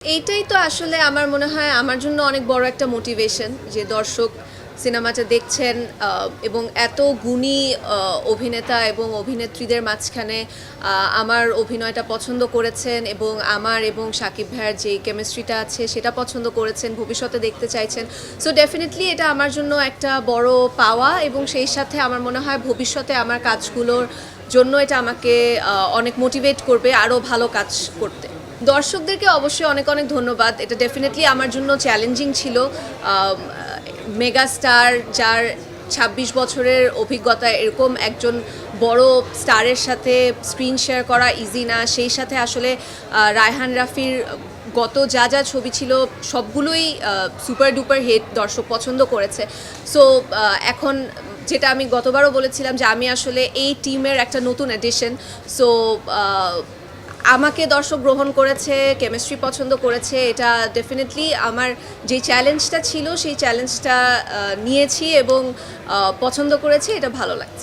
এইটাই তো আসলে আমার মনে হয় আমার জন্য অনেক বড় একটা মোটিভেশন যে দর্শক সিনেমাটা দেখছেন এবং এত গুণী অভিনেতা এবং অভিনেত্রীদের মাঝখানে আমার অভিনয়টা পছন্দ করেছেন এবং আমার এবং সাকিব ভাইয়ের যে কেমিস্ট্রিটা আছে সেটা পছন্দ করেছেন, ভবিষ্যতে দেখতে চাইছেন। সো ডেফিনেটলি এটা আমার জন্য একটা বড় পাওয়া এবং সেই সাথে আমার মনে হয় ভবিষ্যতে আমার কাজগুলোর জন্য এটা আমাকে অনেক মোটিভেট করবে আরও ভালো কাজ করতে। দর্শকদেরকে অবশ্যই অনেক অনেক ধন্যবাদ। এটা ডেফিনেটলি আমার জন্য চ্যালেঞ্জিং ছিল। মেগা স্টার যার ছাব্বিশ বছরের অভিজ্ঞতা, এরকম একজন বড় স্টারের সাথে স্ক্রিন শেয়ার করা ইজি না। সেই সাথে আসলে রায়হান রাফির গত যা যা ছবি ছিল, সবগুলোই সুপার ডুপার হিট দর্শক পছন্দ করেছে। সো এখন যেটা আমি গতবারও বলেছিলাম যে আমি আসলে এই টিমের একটা নতুন এডিশন সো আমাকে দর্শক গ্রহণ করেছে কেমিস্ট্রি পছন্দ করেছে, এটা ডেফিনেটলি আমার যে চ্যালেঞ্জটা ছিল, সেই চ্যালেঞ্জটা নিয়েছি এবং পছন্দ করেছি, এটা ভালো লাগছে।